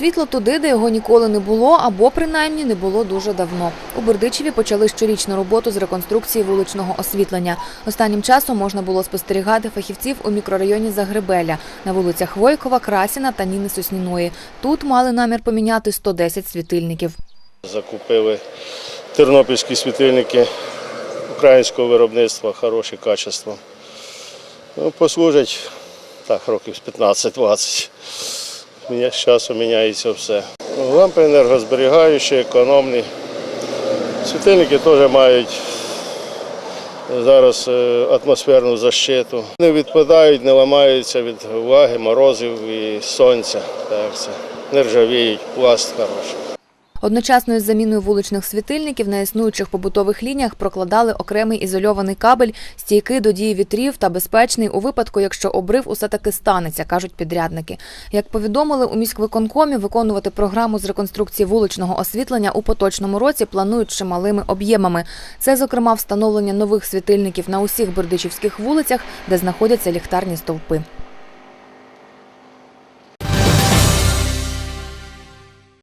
світло туди, де його ніколи не було, або принаймні не було дуже давно. У Бердичеві почали щорічну роботу з реконструкції вуличного освітлення. Останнім часом можна було спостерігати фахівців у мікрорайоні Загребеля на вулицях Войкова, Красіна та Ніни Сосніної. Тут мали намір поміняти 110 світильників. Закупили тернопільські світильники українського виробництва, хороше качество. Ну, послужать так, років з 15-20. З часом міняється все. Лампи енергозберігаючі, економні. Світильники теж мають зараз е, атмосферну защиту. Не відпадають, не ламаються від влаги, морозів і сонця. Так, це. Не пласт хороший. Одночасно із заміною вуличних світильників на існуючих побутових лініях прокладали окремий ізольований кабель, стійкий до дії вітрів та безпечний у випадку, якщо обрив усе таки станеться, кажуть підрядники. Як повідомили у міськвиконкомі, виконувати програму з реконструкції вуличного освітлення у поточному році планують чималими об'ємами. Це, зокрема, встановлення нових світильників на усіх бердичівських вулицях, де знаходяться ліхтарні стовпи.